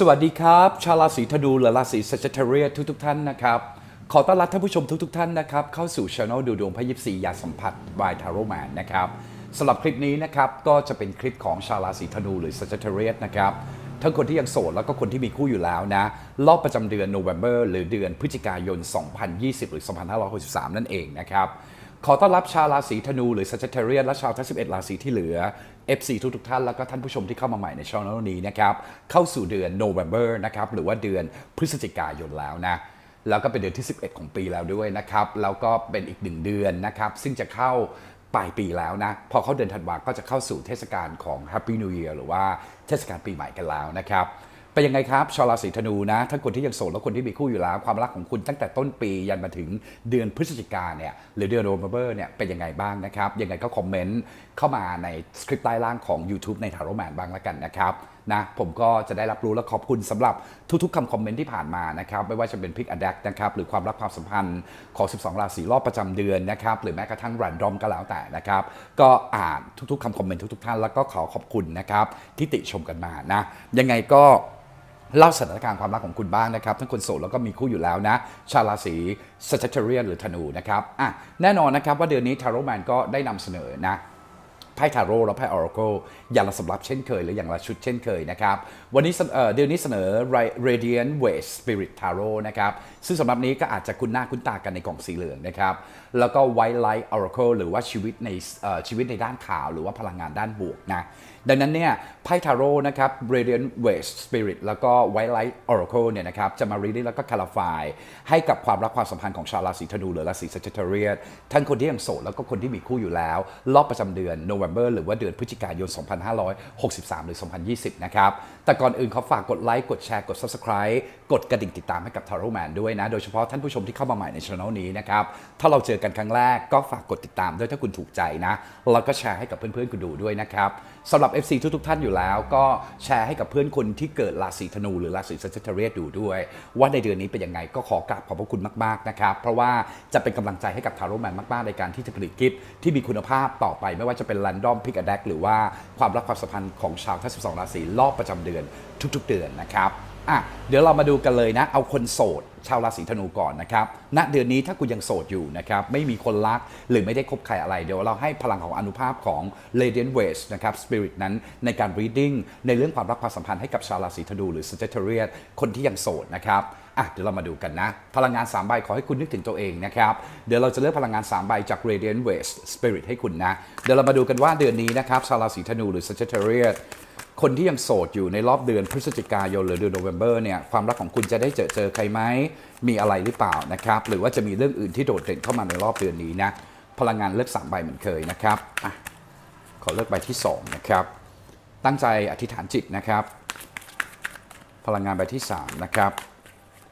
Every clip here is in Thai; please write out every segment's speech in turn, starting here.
สวัสดีครับ ชาวราศีธนูและราศีสัจเทเรียทุกทุกๆท่านนะครับ ขอต้อนรับท่านผู้ชมทุกๆทท่านนะครับ เข้าสู่ช anel ดูดวงพยิบสียาสัมผัสบายทาโรแมนนะครับสำหรับคลิปนี้นะครับ ก็จะเป็นคลิปของชาวราศีธนูหรือสัจเทเรียนะครับ ทั้งคนที่ยังโสดแล้วก็คนที่มีคู่อยู่แล้วนะ รอบประจำเดือนโนเวม ber หรือเดือนพฤศจิกายน 2020 หรือ 2563 นั่นเองนะครับ ขอต้อนรับชาวราศีธนูหรือ Sagittarius และชาวทั้ง 11 ราศีที่เหลือ FC ทุกทุกท่านแล้วก็ท่านผู้ชมที่เข้ามาใหม่ในช่องนี้นะครับ เข้าสู่เดือน November นะครับหรือว่าเดือนพฤศจิกายนแล้วนะแล้วก็เป็นเดือนที่ 11 ของปีแล้วด้วยนะครับแล้วก็เป็นอีกหนึ่งเดือนนะครับ ซึ่งจะเข้าปลายปีแล้วนะ พอเข้าเดือนธันวาก็จะเข้าสู่เทศกาลของ Happy New Year หรือว่าเทศกาลปีใหม่กันแล้วนะครับ เป็นยังไงครับชาวราศีธนูนะทั้งคนที่ยังโสดและคนที่มีคู่อยู่แล้ว ความรักของคุณตั้งแต่ต้นปียันมาถึงเดือนพฤศจิกาเนี่ยหรือเดือนโนเวม ber เนี่ยเป็นยังไงบ้างนะครับ ยังไงก็คอมเมนต์เข้ามาในสคริปต์ใต้ล่างของ YouTube ในทาร์โรแมนบ้างละกันนะครับนะผมก็จะได้รับรู้และขอบคุณสำหรับทุกๆคำคอมเมนต์ที่ผ่านมานะครับไม่ว่าจะเป็นพิกอ d ด c นะครับหรือความรักความสัมพันธ์ของ 12 ราศีรอบประจำเดือนนะครับหรือแม้กระทั่งรันดอมก็แล้วแต่นะครับ ก็อ่านทุกๆคำคอมเมนต์ทุกๆท่านแล้วก็ขอขอบคุณนะครับที่ติชมกันมานะยังไงก็ เล่าสถานการณ์ความรักของคุณบ้างนะครับทั้งคนโสดแล้วก็มีคู่อยู่แล้วนะ ชาวราศี Sagittarius หรือธนูนะครับอะแน่นอนนะครับว่าเดือนนี้ทาโร่แมนก็ได้นำเสนอนะไพ่ทาโร่และไพ่ออร์โกอย่างละสำรับเช่นเคย หรืออย่างละชุดเช่นเคยนะครับ วันนี้เสนเอ่อเดือนนี้เสนอ Radiant West Spirit Tarot นะครับ ซึ่งสำหรับนี้ก็อาจจะคุ้นหน้าคุ้นตากันในกล่องสีเหลืองนะครับ แล้วก็ White Light Oracle หรือว่าชีวิตในชีวิตในด้านขาว หรือว่าพลังงานด้านบวกนะ ดังนั้นเนี่ยไพ่ทาโร่นะครับ Radiant West Spirit แล้วก็ White Light Oracle เนี่ยนะครับ จะมา reading แล้วก็ clarify ให้กับความรักความสัมพันธ์ของชาวราศีธนูหรือราศี Sagittarius ทั้งคนที่ยังโสดแล้วก็คนที่มีคู่อยู่แล้ว รอบประจำเดือน November หรือว่าเดือนพฤศจิกายน 2563 หรือ 2020 นะครับแต่ก่อน่อนอื่นขอฝากกดไลค์กดแชร์กด Subscribe กดกระดิ่งติดตามให้กับ t a r o Man ด้วยนะ โดยเฉพาะท่านผู้ชมที่เข้ามาใหม่ในช่องนี้นะครับ ถ้าเราเจอกันครั้งแรกก็ฝากกดติดตามด้วยถ้าคุณถูกใจนะแล้วก็แชร์ให้กับเพื่อนๆคุณดูด้วยนะครับ สำหรับ FC ทุกๆท่านอยู่แล้ว ก็แชร์ให้กับเพื่อนคนที่เกิดราศีธนูหรือราศีเซนเตอรเรียดูด้วย ว่าในเดือนนี้เป็นยังไงก็ขอกราบขอบพระคุณมากๆนะครับ เพราะว่าจะเป็นกำลังใจให้กับทาโร่แมนมากๆ ในการที่จะผลิตกิฟที่มีคุณภาพต่อไป ไม่ว่าจะเป็นลันดอมพิกอะแดกหรือว่าความรักความสัมพันธ์ของชาวทั้ง12 ราศีรอบประจำเดือนทุก ๆ เดือนนะครับ อะเดี๋ยวเรามาดูกันเลยนะ เอาคนโสด ชาวราศีธนูก่อนนะครับณเดือนนี้ถ้าคุณยังโสดอยู่นะครับไม่มีคนรักหรือไม่ได้คบใครอะไร เดี๋ยวเราให้พลังของอนุภาพของ Radiant West นะครับ Spirit นั้นในการ reading ในเรื่องความรักความสัมพันธ์ให้กับชาวราศีธนูหรือ Sagittarius คนที่ยังโสดนะครับอะเดี๋ยวเรามาดูกันนะ พลังงาน 3 ใบขอให้คุณนึกถึงตัวเองนะครับ เดี๋ยวเราจะเลือกพลังงาน 3 ใบจาก Radiant West Spirit ให้คุณนะ เดี๋ยวเรามาดูกันว่าเดือนนี้นะครับชาวราศีธนูหรือ Sagittarius คนที่ยังโสดอยู่ในรอบเดือนพฤศจิกายนหรือเดือนโนเวมเบอร์เนี่ยความรักของคุณจะได้เจอเจอใครไหมมีอะไรหรือเปล่านะครับ หรือว่าจะมีเรื่องอื่นที่โดดเด่นเข้ามาในรอบเดือนนี้นะพลังงานเลือก3ใบเหมือนเคยนะครับอขอเลือกใบที่2นะครับตั้งใจอธิษฐานจิตนะครับ พลังงานใบที่3นะครับ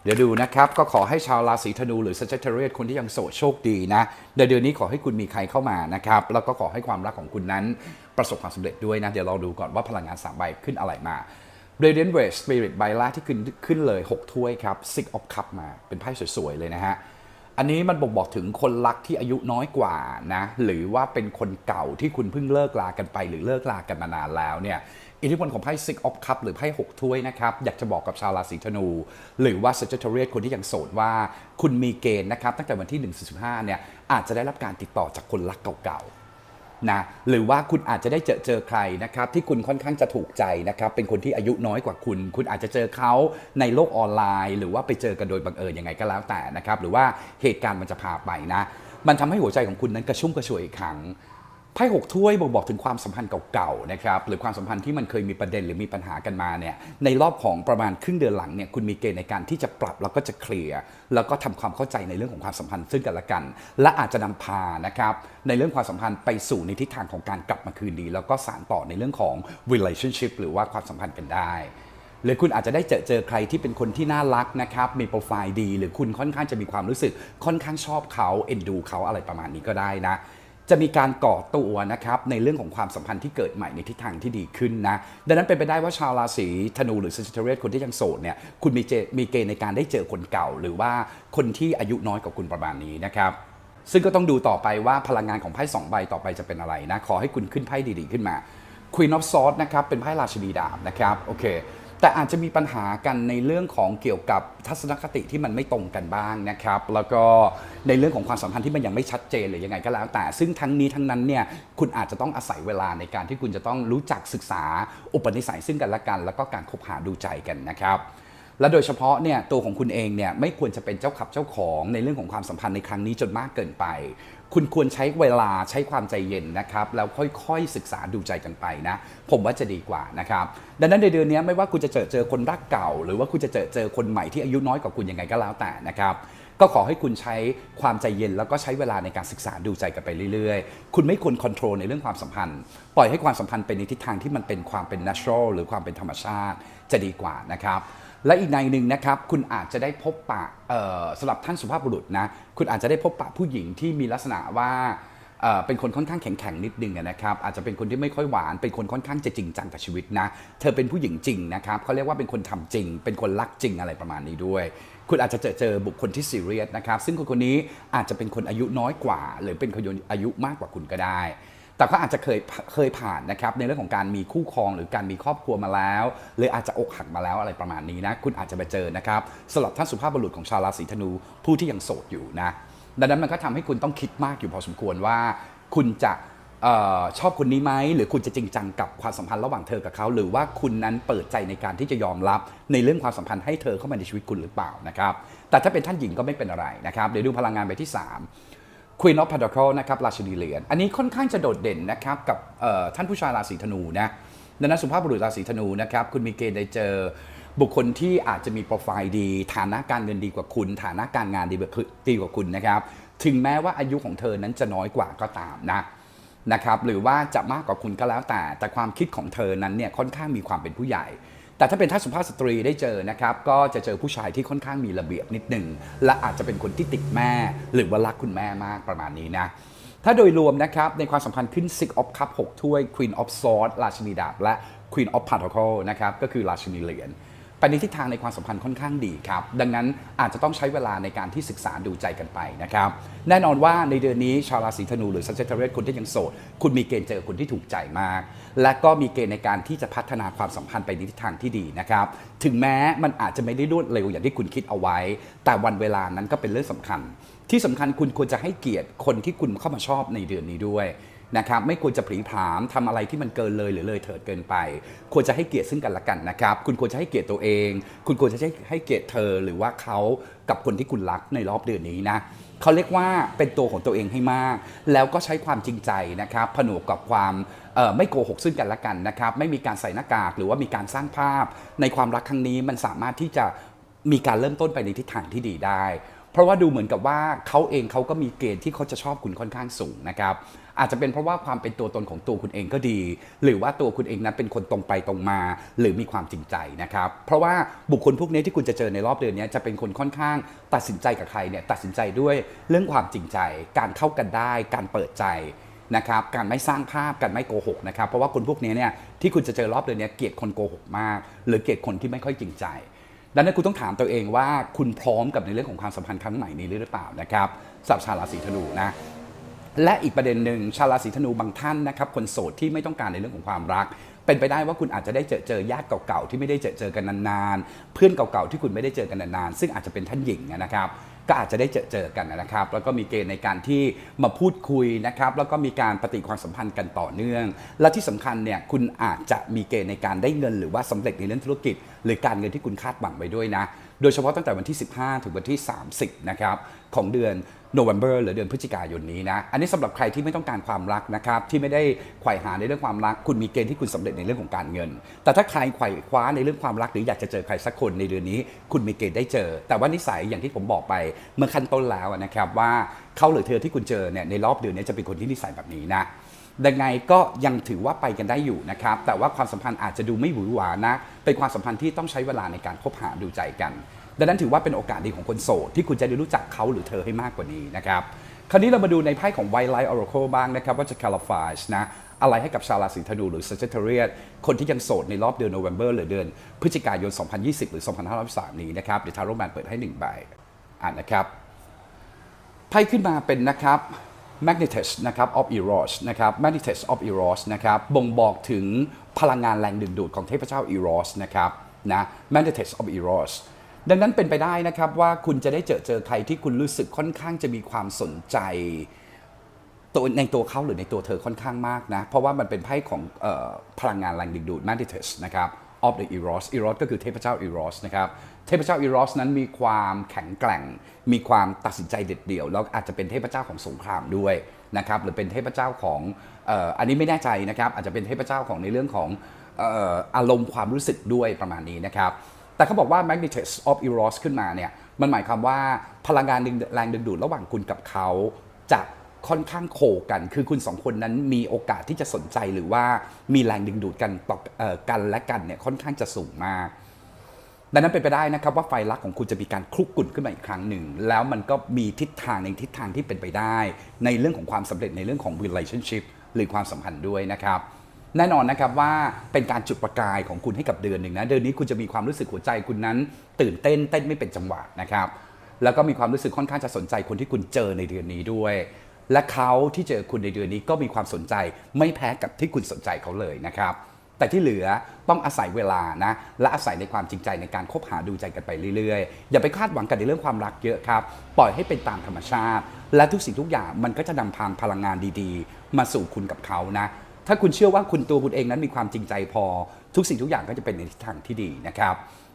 เดี๋ยวดูนะครับ ก็ขอให้ชาวราศีธนูหรือ Sagittarius คนที่ยังโสดโชคดีนะเดือนนี้ขอให้คุณมีใครเข้ามานะครับ แล้วก็ขอให้ความรักของคุณนั้นประสบความสำเร็จด้วยนะ เดี๋ยวเราดูก่อนว่าพลังงาน3ใบขึ้นอะไรมา Radiant West Spirit ใบแรกที่ขึ้นขึ้นเลย 6 ถ้วยครับ Six of Cup มาเป็นไพ่สวยๆ เลยนะฮะอันนี้มันบ่งบอกถึงคนรักที่อายุน้อยกว่านะหรือว่าเป็นคนเก่าที่คุณเพิ่งเลิกลากันไป หรือเลิกลากันมานานแล้วเนี่ย อิทธิพลของไพ่ Six of Cup หรือไพ่6ถ้วยนะครับ อยากจะบอกกับชาวราศีธนู หรือว่า Sagittarius คนที่ยังโสดว่า คุณมีเกณฑ์นะครับ ตั้งแต่วันที่1 15เนี่ยอาจจะได้รับการติดต่อจากคนรักเก่าๆนะหรือว่าคุณอาจจะได้เจอเจอใครนะครับ ที่คุณค่อนข้างจะถูกใจนะครับ เป็นคนที่อายุน้อยกว่าคุณ คุณอาจจะเจอเขาในโลกออนไลน์ หรือว่าไปเจอกันโดยบังเอิญยังไงก็แล้วแต่นะครับหรือว่าเหตุการณ์มันจะพาไปนะ มันทำให้หัวใจของคุณนั้นกระชุ่มกระชวยอีกครั้ง ไพ่หกถ้วยบอกบอกถึงความสัมพันธ์เก่าๆนะครับหรือความสัมพันธ์ที่มันเคยมีประเด็นหรือมีปัญหากันมาเนี่ยในรอบของประมาณครึ่งเดือนหลังเนี่ยคุณมีเกณฑ์ในการที่จะปรับแล้วก็จะเคลียร์แล้วก็ทำความเข้าใจในเรื่องของความสัมพันธ์ซึ่งกันและกัน และอาจจะนำพานะครับในเรื่องความสัมพันธ์ไปสู่ในทิศทางของการกลับมาคืนดี แล้วก็สานต่อในเรื่องของ relationship หรือว่าความสัมพันธ์กันได้หรือคุณอาจจะได้เจอเจอใครที่เป็นคนที่น่ารักนะครับ มีโปรไฟล์ดี หรือคุณค่อนข้างจะมีความรู้สึกค่อนข้างชอบเขาเอ็นดูเขาอะไรประมาณนี้ก็ได้นะ จะมีการก่อตัวนะครับในเรื่องของความสัมพันธ์ที่เกิดใหม่ในทิศทางที่ดีขึ้นนะ ดังนั้นเป็นไปได้ว่าชาวราศีธนูหรือ Sagittarius คนที่ยังโสดเนี่ยคุณมีเจมีเกณฑ์ในการได้เจอคนเก่า หรือว่าคนที่อายุน้อยกว่าคุณประมาณนี้นะครับซึ่งก็ต้องดูต่อไปว่าพลังงานของไพ่สองใบต่อไปจะเป็นอะไรนะ ขอให้คุณขึ้นไพ่ดีๆขึ้นมา Queen of Swords นะครับเป็นไพ่ราชินีดาบนะครับโอเค แต่อาจจะมีปัญหากันในเรื่องของเกี่ยวกับทัศนคติที่มันไม่ตรงกันบ้างนะครับ แล้วก็ในเรื่องของความสัมพันธ์ที่มันยังไม่ชัดเจนหรือยังไงก็แล้ว แต่ซึ่งทั้งนี้ทั้งนั้นเนี่ยคุณอาจจะต้องอาศัยเวลาในการที่คุณจะต้องรู้จักศึกษาอุปนิสัยซึ่งกันและกัน แล้วก็การคบหาดูใจกันนะครับและโดยเฉพาะเนี่ยตัวของคุณเองเนี่ยไม่ควรจะเป็นเจ้าขับเจ้าของในเรื่องของความสัมพันธ์ในครั้งนี้จนมากเกินไป คุณควรใช้เวลาใช้ความใจเย็นนะครับแล้วค่อยๆศึกษาดูใจกันไปนะ ผมว่าจะดีกว่านะครับดังนั้นในเดือนนี้ไม่ว่าคุณจะเจอเจอคนรักเก่า หรือว่าคุณจะเจอเจอคนใหม่ที่อายุน้อยกว่าคุณยังไงก็แล้วแต่นะครับก็ขอให้คุณใช้ความใจเย็นแล้วก็ใช้เวลาในการศึกษาดูใจกันไปเรื่อยๆ คุณไม่ควรควบคุมในเรื่องความสัมพันธ์ ปล่อยให้ความสัมพันธ์เป็นในทิศทางที่มันเป็นความเป็น natural หรือความเป็นธรรมชาติจะดีกว่านะครับ และอีกในหนึ่งนะครับ คุณอาจจะได้พบปะสำหรับท่านสุภาพบุรุษนะคุณอาจจะได้พบปะผู้หญิงที่มีลักษณะว่าเป็นคนค่อนข้างแข็งๆนิดนึงนะครับอาจจะเป็นคนที่ไม่ค่อยหวาน เป็นคนค่อนข้างจะจริงจังกับชีวิตนะเธอเป็นผู้หญิงจริงนะครับเขาเรียกว่าเป็นคนทำจริง เป็นคนรักจริงอะไรประมาณนี้ด้วย คุณอาจจะเจอเจอบุคคลที่ซีเรียสนะครับซึ่งคนคนนี้อาจจะเป็นคนอายุน้อยกว่า หรือเป็นคนอายุมากกว่าคุณก็ได้ แต่ก็อาจจะเคยเคยผ่านนะครับในเรื่องของการมีคู่ครองหรือการมีครอบครัวมาแล้วหรืออาจจะอกหักมาแล้วอะไรประมาณนี้นะ คุณอาจจะไปเจอนะครับสำหรับท่านสุภาพบุรุษของชาวราศีธนูผู้ที่ยังโสดอยู่นะดังนั้นมันก็ทำให้คุณต้องคิดมากอยู่พอสมควรว่า คุณจะออชอบคนนี้ไหมหรือคุณจะจริงจังกับความสัมพันธ์ระหว่างเธอกับเขา หรือว่าคุณนั้นเปิดใจในการที่จะยอมรับในเรื่องความสัมพันธ์ให้เธอเข้ามาในชีวิตคุณหรือเปล่านะครับแต่ถ้าเป็นท่านหญิงก็ไม่เป็นอะไรนะครับเดี๋ยวดูพลังงานไปที่สาม Queen of Pentacles นะครับราชินีเหรียญอันนี้ค่อนข้างจะโดดเด่นนะครับกับท่านผู้ชายราศีธนูนะดังนั้นสุภาพบุรุษราศีธนูนะครับคุณมีเกณฑ์ได้เจอบุคคลที่อาจจะมีโปรไฟล์ดี ฐานะการเงินดีกว่าคุณ ฐานะการงานดีกว่าดีกว่าคุณนะครับ ถึงแม้ว่าอายุของเธอนั้นจะน้อยกว่าก็ตามนะนะครับหรือว่าจะมากกว่าคุณก็แล้วแต่ แต่ความคิดของเธอนั้นเนี่ยค่อนข้างมีความเป็นผู้ใหญ่ แต่ถ้าเป็นท่าสุภาพสตรีได้เจอนะครับก็จะเจอผู้ชายที่ค่อนข้างมีระเบียบนิดหนึ่งและอาจจะเป็นคนที่ติดแม่ หรือว่ารักคุณแม่มากประมาณนี้นะถ้าโดยรวมนะครับ ในความสัมพันธ์ขึ้น Six of Cup 6 ถ้วย Queen of Swords ราชินีดาบและ Queen of Pentacle นะครับก็คือราชินีเหรียญ ไปในทิศทางในความสัมพันธ์ค่อนข้างดีครับ ดังนั้นอาจจะต้องใช้เวลาในการที่ศึกษาดูใจกันไปนะครับ แน่นอนว่าในเดือนนี้ชาวราศีธนูหรือ Sagittarius คนที่ยังโสด คุณมีเกณฑ์เจอคนที่ถูกใจมาก และก็มีเกณฑ์ในการที่จะพัฒนาความสัมพันธ์ไปในทิศทางที่ดีนะครับ ถึงแม้มันอาจจะไม่ได้รวดเร็วอย่างที่คุณคิดเอาไว้ แต่วันเวลานั้นก็เป็นเรื่องสำคัญ ที่สำคัญคุณควรจะให้เกียรติคนที่คุณเข้ามาชอบในเดือนนี้ด้วย นะครับไม่ควรจะผลีผามทำอะไรที่มันเกินเลยหรือเลยเถิดเกินไป ควรจะให้เกียรติซึ่งกันและกันนะครับคุณควรจะให้เกียรติตัวเอง คุณควรจะให้ให้เกียรติเธอหรือว่าเขากับคนที่คุณรักในรอบเดือนนี้นะเขาเรียกว่าเป็นตัวของตัวเองให้มาก แล้วก็ใช้ความจริงใจนะครับผนวกกับความไม่โกหกซึ่งกันและกันนะครับ ไม่มีการใส่หน้ากากหรือว่ามีการสร้างภาพ ในความรักครั้งนี้มันสามารถที่จะมีการเริ่มต้นไปในทิศทางที่ดีได้ เพราะว่าดูเหมือนกับว่าเขาเองเขาก็มีเกณฑ์ที่เขาจะชอบคุณค่อนข้างสูงนะครับอาจจะเป็นเพราะว่าความเป็นตัวตนของตัวคุณเองก็ดี หรือว่าตัวคุณเองนั้นเป็นคนตรงไปตรงมา หรือมีความจริงใจนะครับ เพราะว่าบุคคลพวกนี้ที่คุณจะเจอในรอบเดือนนี้จะเป็นคนค่อนข้างตัดสินใจกับใครเนี่ยตัดสินใจด้วยเรื่องความจริงใจ การเข้ากันได้ การเปิดใจนะครับการไม่สร้างภาพการไม่โกหกนะครับเพราะว่าคนพวกนี้เนี่ยที่คุณจะเจอรอบเดือนนี้เกลียดคนโกหกมาก หรือเกลียดคนที่ไม่ค่อยจริงใจ ดังนั้นคุณต้องถามตัวเองว่าคุณพร้อมกับในเรื่องของความสัมพันธ์ครั้งใหม่นี้หรือเปล่านะครับสำหรับชาวราศีธนูนะและอีกประเด็นหนึ่งชาวราศีธนูบางท่านนะครับคนโสดที่ไม่ต้องการในเรื่องของความรัก เป็นไปได้ว่าคุณอาจจะได้เจอเจอญาติเก่าๆที่ไม่ได้เจอเจอกันนานๆ เพื่อนเก่าๆที่คุณไม่ได้เจอกันนานๆ ซึ่งอาจจะเป็นท่านหญิงนะครับ ก็อาจจะได้เจอเจอกันนะครับ แล้วก็มีเกณฑ์ในการที่มาพูดคุยนะครับ แล้วก็มีการปฏิความสัมพันธ์กันต่อเนื่อง และที่สำคัญเนี่ยคุณอาจจะมีเกณฑ์ในการได้เงิน หรือว่าสำเร็จในเรื่องธุรกิจ หรือการเงินที่คุณคาดหวังไว้ด้วยนะ โดยเฉพาะตั้งแต่วันที่ 15 ถึงวันที่ 30 นะครับของเดือนโนเวม ber หรือเดือนพฤศจิกายนนี้นะ อันนี้สำหรับใครที่ไม่ต้องการความรักนะครับ ที่ไม่ได้ไขว่หาในเรื่องความรัก คุณมีเกณฑ์ที่คุณสำเร็จในเรื่องของการเงิน แต่ถ้าใครไขว่คว้าในเรื่องความรัก หรืออยากจะเจอใครสักคนในเดือนนี้ คุณมีเกณฑ์ได้เจอ แต่ว่านิสัยอย่างที่ผมบอกไปเมื่อขั้นต้นแล้วนะครับว่าเขาหรือเธอที่คุณเจอเนี่ยในรอบเดือนนี้จะเป็นคนที่นิสัยแบบนี้นะดังไงก็ยังถือว่าไปกันได้อยู่นะครับ แต่ว่าความสัมพันธ์อาจจะดูไม่หวือหวานะ เป็นความสัมพันธ์ที่ต้องใช้เวลาในการคบหาดูใจกัน ดังนั้นถือว่าเป็นโอกาสดีของคนโสด ที่คุณจะได้รู้จักเขาหรือเธอให้มากกว่านี้นะครับ คราวนี้เรามาดูในไพ่ของ White Light Oracle บ้างนะครับว่าจะ clarify นะอะไรให้กับชาวราศีธนูหรือ Sagittarius คนที่ยังโสดในรอบเดือน November หรือเดือนพฤศจิกายน 2020 หรือ 2523 นี้นะครับ เดี๋ยวทาโรแมนเปิดให้หนึ่งใบ อ่านนะครับ ไพ่ขึ้นมาเป็นนะครับ Magnetes นะครับ of Eros นะครับ Magnetes of Eros นะครับ บ่งบอกถึงพลังงานแรงดึงดูดของเทพเจ้า Eros นะครับ นะ Mandates of Eros ดังนั้นเป็นไปได้นะครับว่าคุณจะได้เจอเจอใครที่คุณรู้สึกค่อนข้างจะมีความสนใจตัวในตัวเขาหรือในตัวเธอค่อนข้างมากนะ เพราะว่ามันเป็นไพ่ของออพลังงานแรงดึงดูด Mandatus นะครับ of the Eros Eros ก็คือเทพเจ้า Eros นะครับ เทพเจ้า Eros นั้นมีความแข็งแกร่ง มีความตัดสินใจเด็ดเดี่ยว แล้วอาจจะเป็นเทพเจ้าของสงครามด้วยนะครับ หรือเป็นเทพเจ้าของอออันนี้ไม่แน่ใจนะครับ อาจจะเป็นเทพเจ้าของในเรื่องของอออารมณ์ความรู้สึกด้วยประมาณนี้นะครับ แต่เขาบอกว่า Magnetus of Eros ขึ้นมาเนี่ยมันหมายความว่าพลังงานดึงแรงดึงดูดระหว่างคุณกับเขาจะค่อนข้างโคกัน คือคุณสองคนนั้นมีโอกาสที่จะสนใจหรือว่ามีแรงดึงดูดกันต่อออกันและกันเนี่ยค่อนข้างจะสูงมาก ดังนั้นเป็นไปได้นะครับว่าไฟรักของคุณจะมีการคลุกกลุ่นขึ้นมาอีกครั้งหนึ่ง แล้วมันก็มีทิศทางในทิศทางที่เป็นไปได้ ในเรื่องของความสำเร็จในเรื่องของ relationship หรือความสัมพันธ์ด้วยนะครับ แน่นอนนะครับว่าเป็นการจุดประกายของคุณให้กับเดือนหนึ่งนะเดือนนี้คุณจะมีความรู้สึกหัวใจคุณนั้น ตื่นเต้นเต้นไม่เป็นจังหวะนะครับแล้วก็มีความรู้สึกค่อนข้างจะสนใจคนที่คุณเจอในเดือนนี้ด้วย และเขาที่เจอคุณในเดือนนี้ก็มีความสนใจไม่แพ้กับที่คุณสนใจเขาเลยนะครับแต่ที่เหลือต้องอาศัยเวลานะและอาศัยในความจริงใจในการคบหาดูใจกันไปเรื่อยๆ อย่าไปคาดหวังกันในเรื่องความรักเยอะครับ ปล่อยให้เป็นตามธรรมชาติ และทุกสิ่งทุกอย่างมันก็จะนำพาพลังงานดีๆ มาสู่คุณกับเขานะ ถ้าคุณเชื่อว่าคุณตัวคุณเองนั้นมีความจริงใจพอ ทุกสิ่งทุกอย่างก็จะเป็นในทิศทางที่ดีนะครับ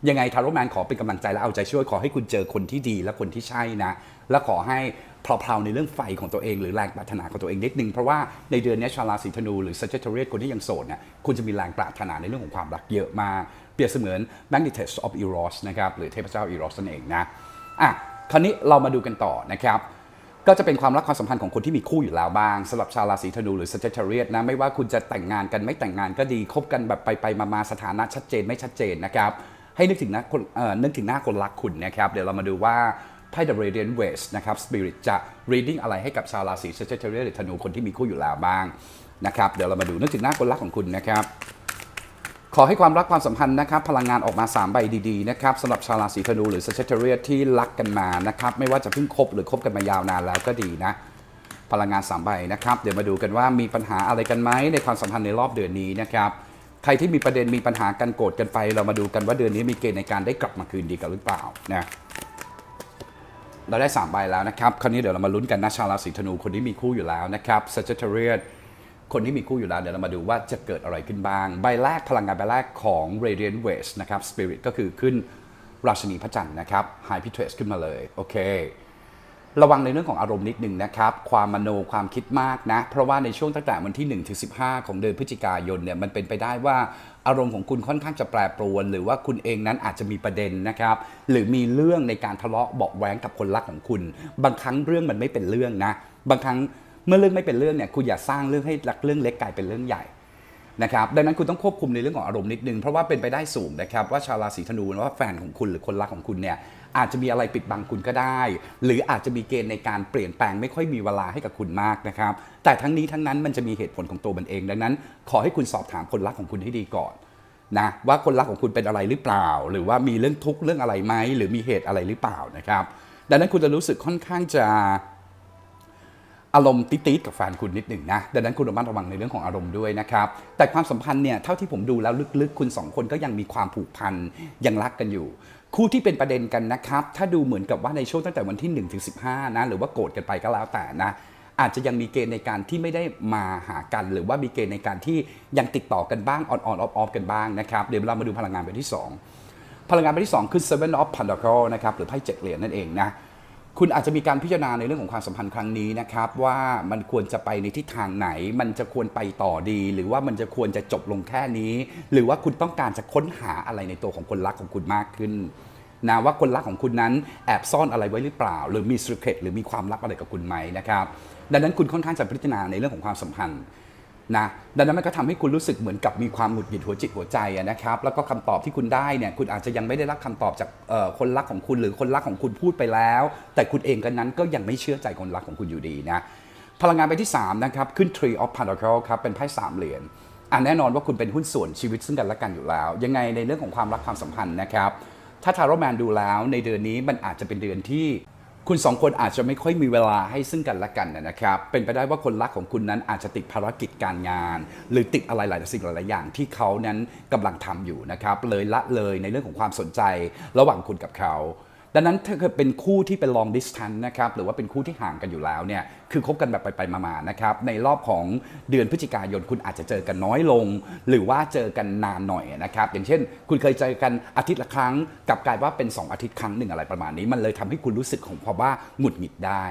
ยังไงทาร์โรแมนขอเป็นกำลังใจและเอาใจช่วยขอให้คุณเจอคนที่ดีและคนที่ใช่นะ และขอให้เพลาๆในเรื่องไฟของตัวเอง หรือแรงปรารถนาของตัวเองนิดนึง เพราะว่าในเดือนนี้ชาวราศีธนูหรือ Sagittarius คนที่ยังโสดเนี่ยคุณจะมีแรงปรารถนาในเรื่องของความรักเยอะมากเปรียบเสมือน Magnetus of Eros นะครับหรือเทพเจ้า Eros นั่นเองนะอะคราวนี้เรามาดูกันต่อนะครับ ก็จะเป็นความรักความสัมพันธ์ของคนที่มีคู่อยู่แล้วบ้างสำหรับชาวราศีธนูหรือ Sagittarius นะไม่ว่าคุณจะแต่งงานกันไม่แต่งงานก็ดีคบกันแบบไปไปมามาสถานะชัดเจนไม่ชัดเจนนะครับให้นึกถึงหน้าคนเอ่อนึกถึงหน้าคนรักคุณนะครับเดี๋ยวเรามาดูว่าไพ่ The Radiant West นะครับ Spirit จะ reading อะไรให้กับชาวราศี Sagittarius หรือธนูคนที่มีคู่อยู่แล้วบ้างนะครับเดี๋ยวเรามาดูนึกถึงหน้าคนรักของคุณนะครับ ขอให้ความรักความสัมพันธ์นะครับพลังงานออกมา 3 ใบดีๆนะครับสำหรับชาวราศีธนูหรือ Sagittarius ที่รักกันมานะครับไม่ว่าจะเพิ่งคบหรือคบกันมายาวนานแล้วก็ดีนะ พลังงาน 3 ใบนะครับ เดี๋ยวมาดูกันว่ามีปัญหาอะไรกันไหมในความสัมพันธ์ในรอบเดือนนี้นะครับใครที่มีประเด็นมีปัญหากันโกรธกันไป เรามาดูกันว่าเดือนนี้มีเกณฑ์ในการได้กลับมาคืนดีกันหรือเปล่านะเราได้3ใบแล้วนะครับ คราวนี้เดี๋ยวเรามาลุ้นกันนะชาวราศีธนูคนที่มีคู่อยู่แล้วนะครับ Sagittarius คนที่มีคู่อยู่แล้วเดี๋ยวเรามาดูว่าจะเกิดอะไรขึ้นบ้าง ใบแรกพลังงานใบแรกของ Radiant West นะครับ Spirit ก็คือขึ้นราชินีพระจันทร์นะครับ High p i t r a c e ขึ้นมาเลย โอเค ระวังในเรื่องของอารมณ์นิดหนึ่งนะครับ ความมโนความคิดมากนะ เพราะว่าในช่วงตั้งแต่วันที่1ถึง15 ของเดือนพฤศจิกายนเนี่ยมันเป็นไปได้ว่าอารมณ์ของคุณค่อนข้างจะแปรปรวน หรือว่าคุณเองนั้นอาจจะมีประเด็นนะครับ หรือมีเรื่องในการทะเลาะเบาะแว้งกับคนรักของคุณ บางครั้งเรื่องมันไม่เป็นเรื่องนะ บางครั้ง เมื่อเรื่องไม่เป็นเรื่องเนี่ยคุณอย่าสร้างเรื่องให้รักเรื่องเล็กกลายเป็นเรื่องใหญ่นะครับดังนั้นคุณต้องควบคุมในเรื่องของอารมณ์นิดนึง เพราะว่าเป็นไปได้สูงนะครับว่าชาวราศีธนูว่าแฟนของคุณหรือคนรักของคุณเนี่ยอาจจะมีอะไรปิดบังคุณก็ได้ หรืออาจจะมีเกณฑ์ในการเปลี่ยนแปลงไม่ค่อยมีเวลาให้กับคุณมากนะครับแต่ทั้งนี้ทั้งนั้นมันจะมีเหตุผลของตัวมันเอง ดังนั้น ขอให้คุณสอบถามคนรักของคุณให้ดีก่อนนะว่าคนรักของคุณเป็นอะไรหรือเปล่า หรือว่ามีเรื่องทุกข์เรื่องอะไรไหมหรือมีเหตุอะไรหรือเปล่านะครับดังนั้นคุณจะรู้สึกค่อนข้างจะ อารมณ์ติดๆกับแฟนคุณนิดหนึ่งนะดังนั้นคุณระมัดระวังในเรื่องของอารมณ์ด้วยนะครับ แต่ความสัมพันธ์เนี่ยเท่าที่ผมดูแล้วลึกๆ คุณสองคนก็ยังมีความผูกพันยังรักกันอยู่ คู่ที่เป็นประเด็นกันนะครับ ถ้าดูเหมือนกับว่าในช่วงตั้งแต่วันที่1ถึง15นะหรือว่าโกรธกันไปก็แล้วแต่นะอาจจะยังมีเกณฑ์ในการที่ไม่ได้มาหากัน หรือว่ามีเกณฑ์ในการที่ยังติดต่อกันบ้างอ่อนๆออฟๆกันบ้างนะครับเดี๋ยวเรามาดูพลังงานแบบที่สองพลังงานแบบที่สองคือ Seven of Pentacles นะครับหรือไพ่เจ็ดเหรียญนั่นเองนะ คุณอาจจะมีการพิจารณาในเรื่องของความสัมพันธ์ครั้งนี้นะครับว่ามันควรจะไปในทิศทางไหน มันจะควรไปต่อดี หรือว่ามันจะควรจะจบลงแค่นี้ หรือว่าคุณต้องการจะค้นหาอะไรในตัวของคนรักของคุณมากขึ้นนะว่าคนรักของคุณนั้นแอบซ่อนอะไรไว้หรือเปล่า หรือมีส e ร r e t หรือมีความลับอะไรกับคุณไหมนะครับดังนั้นคุณค่อนข้างจะพิจารณาในเรื่องของความสัมพันธ์ นะดังนั้นมันก็ทำให้คุณรู้สึกเหมือนกับมีความหงุดหงิดหัวจิตหัวใจนะครับแล้วก็คำตอบที่คุณได้เนี่ยคุณอาจจะยังไม่ได้รับคำตอบจากคนรักของคุณหรือคนรักของคุณพูดไปแล้ว แต่คุณเองก็นั้นก็ยังไม่เชื่อใจคนรักของคุณอยู่ดีนะพลังงานไปที่3นะครับขึ้น Tree of Pentacles ครับเป็นไพ่สามเหรียญอะแน่นอนว่าคุณเป็นหุ้นส่วนชีวิตซึ่งกันและกันอยู่แล้ว ยังไงในเรื่องของความรักความสัมพันธ์นะครับถ้าทาโรแมนดูแล้วในเดือนนี้มันอาจจะเป็นเดือนที่ คุณสองคนอาจจะไม่ค่อยมีเวลาให้ซึ่งกันและกันนะครับ เป็นไปได้ว่าคนรักของคุณนั้นอาจจะติดภารกิจการงาน หรือติดอะไรหลายสิ่งหลายอย่างที่เขานั้นกำลังทำอยู่นะครับ เลยละเลยในเรื่องของความสนใจระหว่างคุณกับเขา ดังนั้นถ้าเกิดเป็นคู่ที่เป็น long distance นะครับหรือว่าเป็นคู่ที่ห่างกันอยู่แล้วเนี่ยคือคบกันแบบไปๆมาๆนะครับในรอบของเดือนพฤศจิกายนคุณอาจจะเจอกันน้อยลง หรือว่าเจอกันนานหน่อยนะครับอย่างเช่น คุณเคยเจอกันอาทิตย์ละครั้งกลับกลายว่าเป็น 2 อาทิตย์ครั้งหนึ่งอะไรประมาณนี้ มันเลยทำให้คุณรู้สึกของภาวะหงุดหงิดได้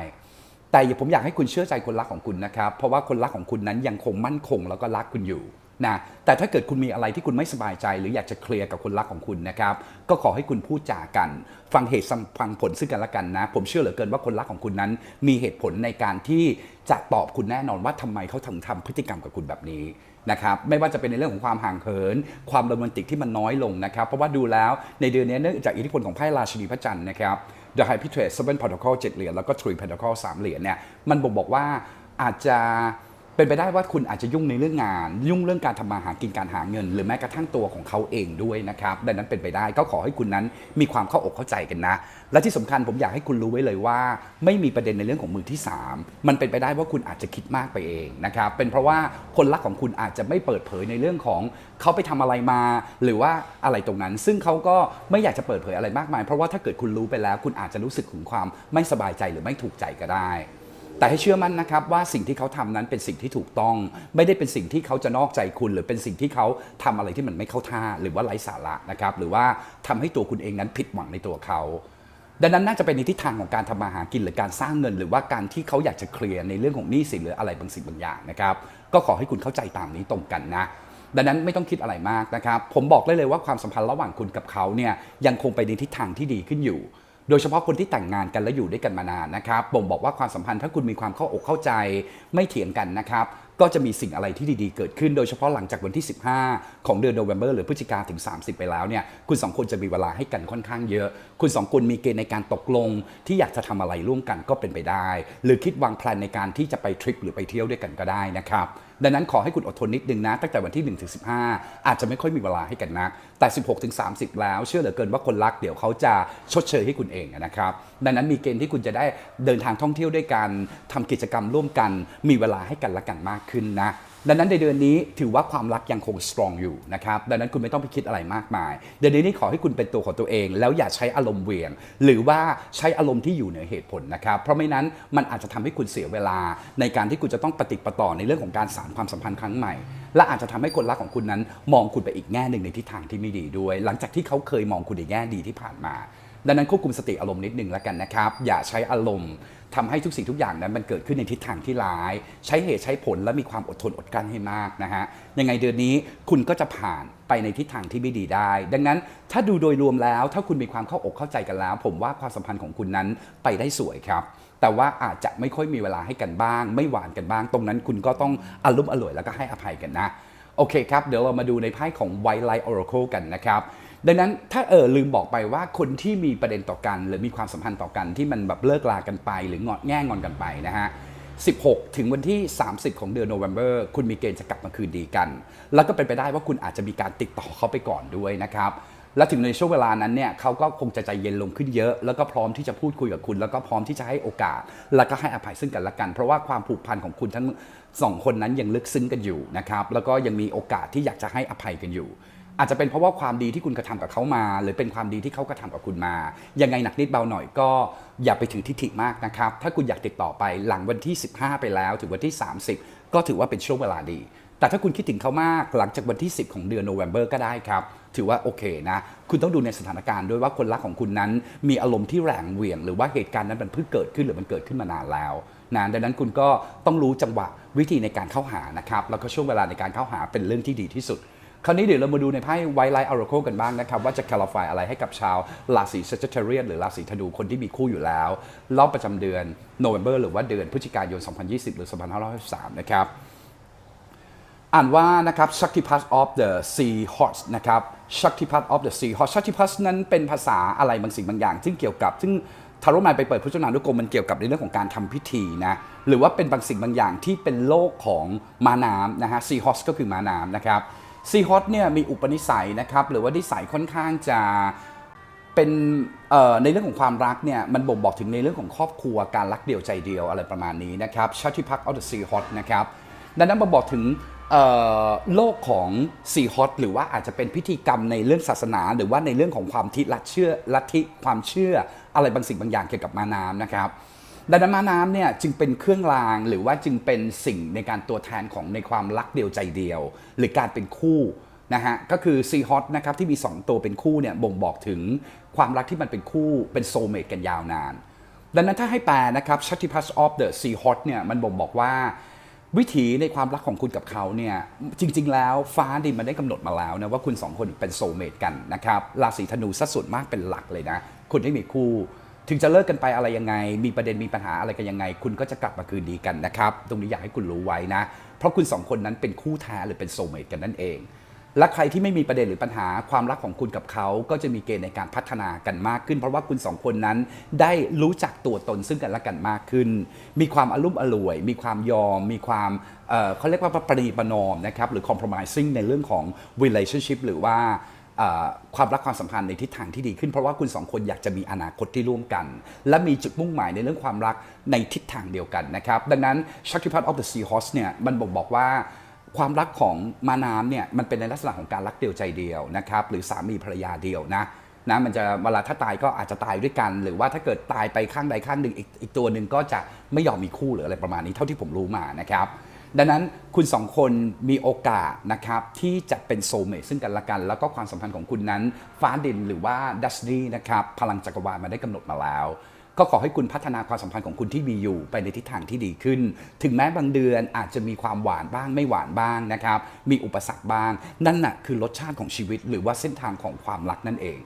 แต่ผมอยากให้คุณเชื่อใจคนรักของคุณนะครับ เพราะว่าคนรักของคุณนั้นยังคงมั่นคงแล้วก็รักคุณอยู่ นะแต่ถ้าเกิดคุณมีอะไรที่คุณไม่สบายใจ หรืออยากจะเคลียร์กับคนรักของคุณนะครับ ก็ขอให้คุณพูดจากัน ฟังเหตุฟังผลซึ่งกันและกันนะ ผมเชื่อเหลือเกินว่าคนรักของคุณนั้น มีเหตุผลในการที่จะตอบคุณแน่นอนว่าทำไมเขาถึงทำพฤติกรรมกับคุณแบบนี้นะครับไม่ว่าจะเป็นในเรื่องของความห่างเหิน ความโรแมนติกที่มันน้อยลงนะครับ เพราะว่าดูแล้วในเดือนนี้เนื่องจากอิทธิพลของไพ่ราชินีพระจันทร์นะครับ The High Priestess Seven Pentacle 7เหรียญแล้วก็ Three Pentacle 3เหรียญเนี่ยมันบ่งบอกว่าอาจจะ เป็นไปได้ว่าคุณอาจจะยุ่งในเรื่องงาน ยุ่งเรื่องการทำมาหากินการหาเงิน หรือแม้กระทั่งตัวของเขาเองด้วยนะครับดังนั้นเป็นไปได้ก็ขอให้คุณนั้นมีความเข้าอกเข้าใจกันนะ และที่สำคัญผมอยากให้คุณรู้ไว้เลยว่า ไม่มีประเด็นในเรื่องของมือที่ 3 มันเป็นไปได้ว่าคุณอาจจะคิดมากไปเองนะครับเป็นเพราะว่าคนรักของคุณอาจจะไม่เปิดเผยในเรื่องของเขาไปทำอะไรมา หรือว่าอะไรตรงนั้น ซึ่งเขาก็ไม่อยากจะเปิดเผยอะไรมากมาย เพราะว่าถ้าเกิดคุณรู้ไปแล้ว คุณอาจจะรู้สึกถึงความไม่สบายใจหรือไม่ถูกใจก็ได้ แต่ให้เชื่อมั่นนะครับว่าสิ่งที่เขาทำนั้นเป็นสิ่งที่ถูกต้อง ไม่ได้เป็นสิ่งที่เขาจะนอกใจคุณ หรือเป็นสิ่งที่เขาทำอะไรที่มันไม่เข้าท่า หรือว่าไร้สาระนะครับหรือว่าทำให้ตัวคุณเองนั้นผิดหวังในตัวเขาดังนั้นน่าจะเป็นในทิศทางของการทำมาหากินหรือการสร้างเงิน หรือว่าการที่เขาอยากจะเคลียร์ในเรื่องของหนี้สินหรืออะไรบางสิ่งบางอย่างนะครับ ก็ขอให้คุณเข้าใจตามนี้ตรงกันนะ ดังนั้นไม่ต้องคิดอะไรมากนะครับ ผมบอกได้เลยว่าความสัมพันธ์ระหว่างคุณกับเขาเนี่ยยังคงไปในทิศทางที่ดีขึ้นอยู่ โดยเฉพาะคนที่แต่งงานกันและอยู่ด้วยกันมานานนะครับบ่งบอกว่าความสัมพันธ์ถ้าคุณมีความเข้าอกเข้าใจไม่เถียงกันนะครับ ก็จะมีสิ่งอะไรที่ดีๆ เกิดขึ้นโดยเฉพาะหลังจากวันที่ 15 ของเดือนโนเวม ber หรือพฤศจิกาถึง 30 ไปแล้วเนี่ยคุณสองคนจะมีเวลาให้กันค่อนข้างเยอะ คุณสองคนมีเกณฑ์ในการตกลง ที่อยากจะทำอะไรร่วมกันก็เป็นไปได้ หรือคิดวางแผนในการที่จะไปทริปหรือไปเที่ยวด้วยกันก็ได้นะครับดังนั้นขอให้คุณอดทนนิดนึงนะ ตั้งแต่วันที่1ถึง15 อาจจะไม่ค่อยมีเวลาให้กันนัก แต่ 16ถึง30 แล้วเชื่อเหลือเกินว่าคนรักเดี๋ยวเขาจะชดเชยให้คุณเองนะครับ ดังนั้นมีเกณฑ์ที่คุณจะได้เดินทางท่องเที่ยวด้วยกันทำกิจกรรมร่วมกัน มีเวลาให้กันและกันมากขึ้นนะดังนั้นในเดือนนี้ถือว่าความรักยังคงสตรองอยู่นะครับดังนั้นคุณไม่ต้องไปคิดอะไรมากมาย เดือนนี้ขอให้คุณเป็นตัวของตัวเอง แล้วอย่าใช้อารมณ์เวียง หรือว่าใช้อารมณ์ที่อยู่เหนือเหตุผลนะครับเพราะไม่นั้นมันอาจจะทำให้คุณเสียเวลา ในการที่คุณจะต้องปฏิประต่อในเรื่องของการสานความสัมพันธ์ครั้งใหม่ และอาจจะทำให้คนรักของคุณนั้น มองคุณไปอีกแง่หนึ่งในทิศทางที่ไม่ดีด้วย หลังจากที่เขาเคยมองคุณในแง่ดีที่ผ่านมา ดังนั้นควบคุมสติอารมณ์นิดนึงแล้วกันนะครับ อย่าใช้อารมณ์ทำให้ทุกสิ่งทุกอย่างนั้นมันเกิดขึ้นในทิศทางที่ร้าย ใช้เหตุใช้ผลและมีความอดทนอดกลั้นให้มากนะฮะยังไงเดือนนี้คุณก็จะผ่านไปในทิศทางที่ไม่ดีได้ ดังนั้นถ้าดูโดยรวมแล้ว ถ้าคุณมีความเข้าอกเข้าใจกันแล้ว ผมว่าความสัมพันธ์ของคุณนั้นไปได้สวยครับ แต่ว่าอาจจะไม่ค่อยมีเวลาให้กันบ้าง ไม่หวานกันบ้าง ตรงนั้นคุณก็ต้องอารมณ์อร่วยแล้วก็ให้อภัยกันนะโอเคครับเดี๋ยวเรามาดูในไพ่ของ White Light Oracle กันนะครับ ดังนั้นถ้าเออลืมบอกไปว่าคนที่มีประเด็นต่อกัน หรือมีความสัมพันธ์ต่อกันที่มันแบบเลิกลากันไป หรืองอนแง่งอนกันไปนะฮะ16 ถึงวันที่ 30 ของเดือนโนเวม ber คุณมีเกณฑ์จะกลับมาคืนดีกัน แล้วก็เป็นไปได้ว่าคุณอาจจะมีการติดต่อเขาไปก่อนด้วยนะครับและถึงในช่วงเวลานั้นเนี่ยเขาก็คงจะใจเย็นลงขึ้นเยอะ แล้วก็พร้อมที่จะพูดคุยกับคุณ แล้วก็พร้อมที่จะให้โอกาส แล้วก็ให้อภัยซึ่งกันและกัน เพราะว่าความผูกพันของคุณทั้งสองคนนั้นยังลึกซึ้งกันอยู่นะครับแล้วก็ยังมีโอกาสที่อยากจะให้อภัยกันอยู่ อาจจะเป็นเพราะว่าความดีที่คุณกระทำกับเขามา หรือเป็นความดีที่เขากระทำกับคุณมา ยังไงหนักนิดเบาหน่อยก็อย่าไปถือทิฐิมากนะครับ ถ้าคุณอยากติดต่อไปหลังวันที่ 15 ไปแล้วถึงวันที่ 30 ก็ถือว่าเป็นช่วงเวลาดี แต่ถ้าคุณคิดถึงเขามากหลังจากวันที่ 10 ของเดือนโนเวม ber ก็ได้ครับ ถือว่าโอเคนะ คุณต้องดูในสถานการณ์ด้วยว่าคนรักของคุณนั้น มีอารมณ์ที่แรงเหวี่ยง หรือว่าเหตุการณ์นั้นมันเพิ่งเกิดขึ้นหรือมันเกิดขึ้นมานานแล้วนะดังนั้นคุณก็ต้องรู้จังหวะวิธีในการเข้าหานะครับแล้วก็ช่วงเวลาในการเข้าหาเป็นเรื่องที่ดีที่สุด คราวนี้เดี๋ยวเรามาดูในไพ่ White Light Oracle กันบ้างนะครับ ว่าจะ clarify อะไรให้กับชาวราศี Sagittarius หรือราศีธนูคนที่มีคู่อยู่แล้วรอบประจำเดือน November หรือว่าเดือนพฤศจิกายน 2020 หรือ 2563 นะครับ อ่านว่านะครับ Shaktipat of the Sea Horse นะครับ Shaktipat of the Sea Horse Shaktipat นั้นเป็นภาษาอะไรบางสิ่งบางอย่าง ซึ่งเกี่ยวกับซึ่งทารุมานไปเปิดพุทธนานุกรมมันเกี่ยวกับในเรื่องของการทำพิธีนะหรือว่าเป็นบางสิ่งบางอย่างที่เป็นโลกของม้าน้ำนะฮะ Sea Horse ก็คือม้าน้ำนะครับ Sea Horse เนี่ยมีอุปนิสัยนะครับหรือว่านิสัยค่อนข้างจะเป็นในเรื่องของความรักเนี่ยมันบ่งบอกถึงในเรื่องของครอบครัวการรักเดียวใจเดียวอะไรประมาณนี้นะครับชาติพักออเดอร์ซีฮอตนะครับดังนั้นมาบอกถึงโลกของซีฮอตหรือว่าอาจจะเป็นพิธีกรรมในเรื่องศาสนา หรือว่าในเรื่องของความทิลัทเชื่อลัทธิความเชื่ออะไรบางสิ่งบางอย่างเกี่ยวกับมาน้ำนะครับ ดังนั้นม้าน้ำเนี่ยจึงเป็นเครื่องรางหรือว่าจึงเป็นสิ่งในการตัวแทนของในความรักเดียวใจเดียว หรือการเป็นคู่นะฮะก็คือซีฮอตนะครับที่มี 2 ตัวเป็นคู่เนี่ยบ่งบอกถึงความรักที่มันเป็นคู่เป็นโซเมตกันยาวนาน ดังนั้นถ้าให้แปลนะครับ s h a t i p a s of the Sea Hot เนี่ยมันบ่งบอกว่า วิถีในความรักของคุณกับเขาเนี่ยจริง ๆ แล้วฟ้าดินมันได้กำหนดมาแล้วนะว่าคุณสองคนเป็นโซเมตกันนะครับราศีธนูสัดส่วนมากเป็นหลักเลยนะคนที่มีคู่ ถึงจะเลิกกันไปอะไรยังไง มีประเด็นมีปัญหาอะไรกันยังไง คุณก็จะกลับมาคืนดีกันนะครับ ตรงนี้อยากให้คุณรู้ไว้นะ เพราะคุณสองคนนั้นเป็นคู่แท้หรือเป็นโซเมตกันนั่นเอง และใครที่ไม่มีประเด็นหรือปัญหาความรักของคุณกับเขาก็จะมีเกณฑ์ในการพัฒนากันมากขึ้น เพราะว่าคุณสองคนนั้นได้รู้จักตัวตนซึ่งกันและกันมากขึ้น มีความอารมณ์อร่วย มีความยอม มีความเเขาเรียกว่าประนีประนอมนะครับหรือ compromising ในเรื่องของ relationship หรือว่า ความรักความสัมพันธ์ในทิศทางที่ดีขึ้น เพราะว่าคุณสองคนอยากจะมีอนาคตที่ร่วมกัน และมีจุดมุ่งหมายในเรื่องความรักในทิศทางเดียวกันนะครับดังนั้น s h a k t i p a t of the Sea Horse เนี่ยมันบ่งบอกว่าความรักของมาน้ำเนี่ยมันเป็นในลักษณะของการรักเดียวใจเดียวนะครับหรือสามีภรรยาเดียวนะนะมันจะเวลาถ้าตายก็อาจจะตายด้วยกัน หรือว่าถ้าเกิดตายไปข้างใดข้างหนึ่งอีกอีกตัวหนึ่งก็จะไม่ยอมมีคู่หรืออะไรประมาณนี้เท่าที่ผมรู้มานะครับ ดังนั้นคุณสองคนมีโอกาสนะครับที่จะเป็นโซเมซึ่งกันและกัน แล้วก็ความสัมพันธ์ของคุณนั้น ฟ้าดินหรือว่าดัชนีนะครับพลังจักรวาลมาได้กำหนดมาแล้วก็ขอให้คุณพัฒนาความสัมพันธ์ของคุณที่มีอยู่ไปในทิศทางที่ดีขึ้น ถึงแม้บางเดือนอาจจะมีความหวานบ้างไม่หวานบ้างนะครับ มีอุปสรรคบ้าง นั่นน่ะคือรสชาติของชีวิตหรือว่าเส้นทางของความรักนั่นเอง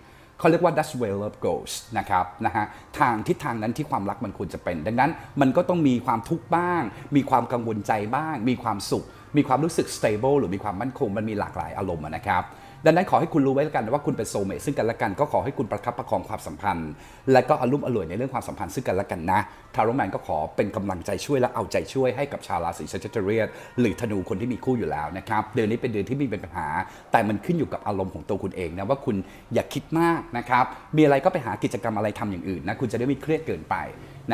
เขาเรียกว่า that's where love goes นะครับนะฮะทางทิศทางนั้นที่ความรักมันควรจะเป็น ดังนั้นมันก็ต้องมีความทุกข์บ้าง มีความกังวลใจบ้าง มีความสุข มีความรู้สึก stable หรือมีความมั่นคงมันมีหลากหลายอารมณ์นะครับ ดังนั้นขอให้คุณรู้ไว้แล้วกันว่าคุณเป็นโซเมตซึ่งกันและกันก็ขอให้คุณประคับประคองความสัมพันธ์ และก็อารมณ์อร่วยในเรื่องความสัมพันธ์ซึ่งกันและกันนะทาร์โรแมนก็ขอเป็นกำลังใจช่วยและเอาใจช่วยให้กับชาวราศีเซจเทเรียสหรือธนูคนที่มีคู่อยู่แล้วนะครับเดือนนี้เป็นเดือนที่มีเป็นปัญหา แต่มันขึ้นอยู่กับอารมณ์ของตัวคุณเองนะว่าคุณอย่าคิดมากนะครับมีอะไรก็ไปหากิจกรรมอะไรทำอย่างอื่นนะคุณจะได้ไม่เครียดเกินไป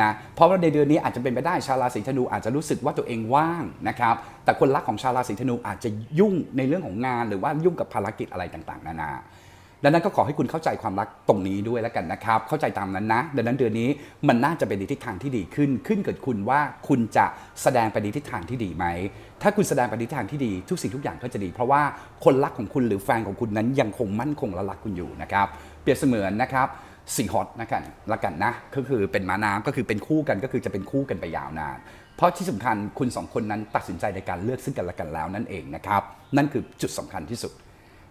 นะเพราะว่าในเดือนนี้อาจจะเป็นไปได้ชาวราศีธนูอาจจะรู้สึกว่าตัวเองว่างนะครับแต่คนรักของชาวราศีธนูอาจจะยุ่งในเรื่องของงาน หรือว่ายุ่งกับภารกิจอะไรต่างๆ นานาดังนั้นก็ขอให้คุณเข้าใจความรักตรงนี้ด้วยแล้วกันนะครับ เข้าใจตามนั้นนะ ดังนั้นเดือนนี้มันน่าจะเป็นในทิศทางที่ดีขึ้น ขึ้นเกับคุณว่าคุณจะแสดงไปในทิศทางที่ดีไหม ถ้าคุณแสดงไปในทิศทางที่ดีทุกสิ่งทุกอย่างก็จะดี เพราะว่าคนรักของคุณหรือแฟนของคุณนั้นยังคงมั่นคงและรักคุณอยู่นะครับ เปรียบเสมือนนะครับ สีฮอตนะกันละกันนะ ก็คือเป็นม้าน้ำก็คือเป็นคู่กันก็คือจะเป็นคู่กันไปยาวนาน เพราะที่สำคัญคุณสองคนนั้นตัดสินใจในการเลือกซึ่งกันและกันแล้วนั่นเองนะครับ นั่นคือจุดสำคัญที่สุด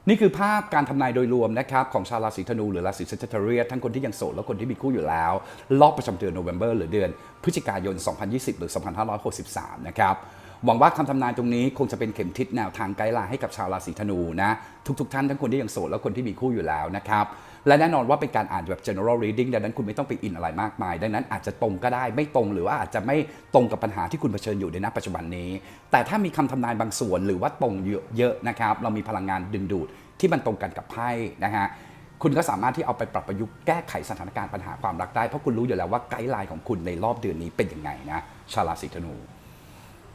นี่คือภาพการทำนายโดยรวมนะครับของชาวราศีธนูหรือราศีเซจเทเรียทั้งคนที่ยังโสดและคนที่มีคู่อยู่แล้ว รอบประจำเดือนโนเวม ber หรือเดือนพฤศจิกายน 2020 หรือ 2563 นะครับ หวังว่าคำทำนายตรงนี้คงจะเป็นเข็มทิศแนวทางไกด์ไลน์ให้กับชาวราศีธนูนะ ทุกๆทท่านทั้งคนที่ยังโสดและคนที่มีคู่อยู่แล้วนะครับ และแน่นอนว่าเป็นการอ่านแบบ general reading ดังนั้นคุณไม่ต้องไปอินอะไรมากมาย ดังนั้นอาจจะตรงก็ได้ไม่ตรงหรือว่าอาจจะไม่ตรงกับปัญหาที่คุณเผชิญอยู่ในณปัจจุบันนี้ แต่ถ้ามีคำทำนายบางส่วนหรือว่าตรงเยอะๆนะครับ เรามีพลังงานดึงดูดที่มันตรงกันกับไพ่นะฮะคุณก็สามารถที่เอาไปปรับประยุกต์แก้ไขสถานการณ์ปัญหาความรักได้ เพราะคุณรู้อยู่แล้วว่าไกด์ไลน์ของคุณในรอบเดือนนี้เป็นยังไงนะชาวราศีธนู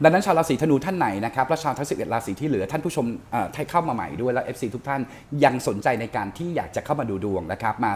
ดังนั้นชาวราศีธนูท่านไหนนะครับและชาวทั้ง11 ราศีที่เหลือท่านผู้ชมเอ่อที่เข้ามาใหม่ด้วยและ FC ทุกท่านยังสนใจในการที่อยากจะเข้ามาดูดวงนะครับมา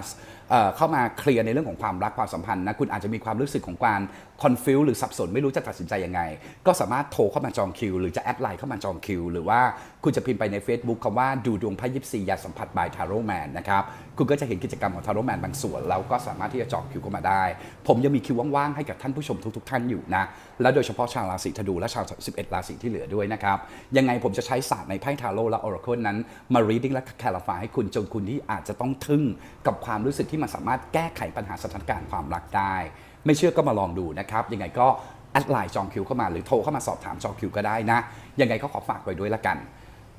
เอ่อเข้ามาเคลียร์ในเรื่องของความรักความสัมพันธ์นะคุณอาจจะมีความรู้สึกของการคอนฟิวหรือสับสนไม่รู้จะตัดสินใจยังไง ก็สามารถโทรเข้ามาจองคิว หรือจะแอดไลน์เข้ามาจองคิว หรือว่าคุณจะพิมพ์ไปใน Facebook คำว่าดูดวงไพ่ยิปซียาสัมผัสบายทาโร่แมนนะครับ คุณก็จะเห็นกิจกรรมของทาโร่แมนบางส่วน แล้วก็สามารถที่จะจองคิวเข้ามาได้ ผมยังมีคิวว่างๆ ให้กับท่านผู้ชมทุกๆ ท่านอยู่นะ และโดยเฉพาะชาวราศีธนูและชาว 11 ราศีที่เหลือด้วยนะครับ ยังไงผมจะใช้ศาสตร์ในไพ่ทาโร่และออร์เคิลนั้น มา reading และ clarify ให้คุณจนคุณที่อาจจะต้องทึ่งกับความรู้สึกที่มันสามารถแก้ไขปัญหาสถานการณ์ความรักได้ ไม่เชื่อก็มาลองดูนะครับยังไงก็แอดไลน์จองคิวเข้ามาหรือโทรเข้ามาสอบถามจองคิวก็ได้นะยังไงก็ขอฝากไว้ด้วยละกัน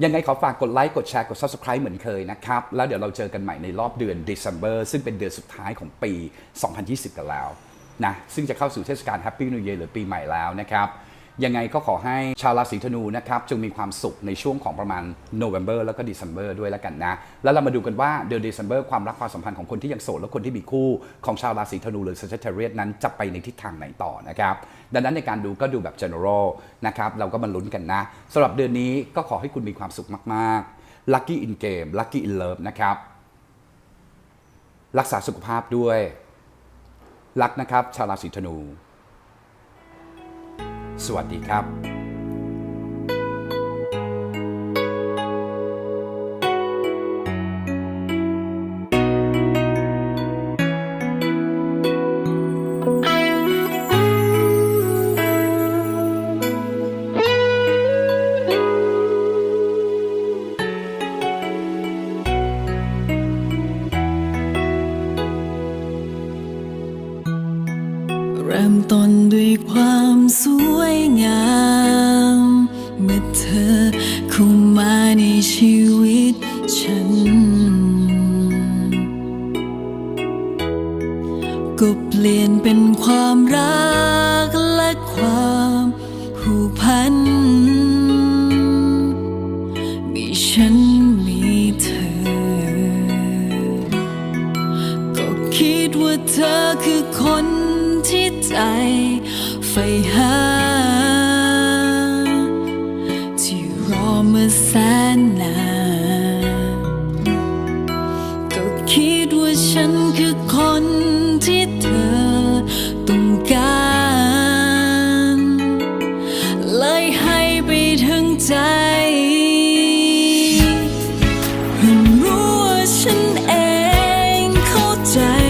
ยังไงขอฝากกดไลค์ กดแชร์ กด Subscribe เหมือนเคยนะครับ แล้วเดี๋ยวเราเจอกันใหม่ในรอบเดือน December ซึ่งเป็นเดือนสุดท้ายของปี 2020 กันแล้วนะซึ่งจะเข้าสู่เทศกาล Happy New Year หรือปีใหม่แล้วนะครับ ยังไงก็ขอให้ชาวราศีธนูนะครับจงมีความสุขในช่วงของประมาณโนเวม ber แล้วก็ December ด้วยแล้วกันนะ แล้วเรามาดูกันว่าเดือน December ความรักความสัมพันธ์ของคนที่ยังโสดและคนที่มีคู่ของชาวราศีธนูหรือ Sagittarius นั้นจะไปในทิศทางไหนต่อนะครับดังนั้นในการดูก็ดูแบบ general นะครับเราก็มาลุ้นกันนะสำหรับเดือนนี้ก็ขอให้คุณมีความสุขมากๆ lucky in game lucky in love นะครับรักษาสุขภาพด้วย รักนะครับ ชาวราศีธนู สวัสดีครับ ด้วยความสวยงาม เมื่อเธอเข้ามาในชีวิตฉัน ก็เปลี่ยนเป็นความรักและความ เ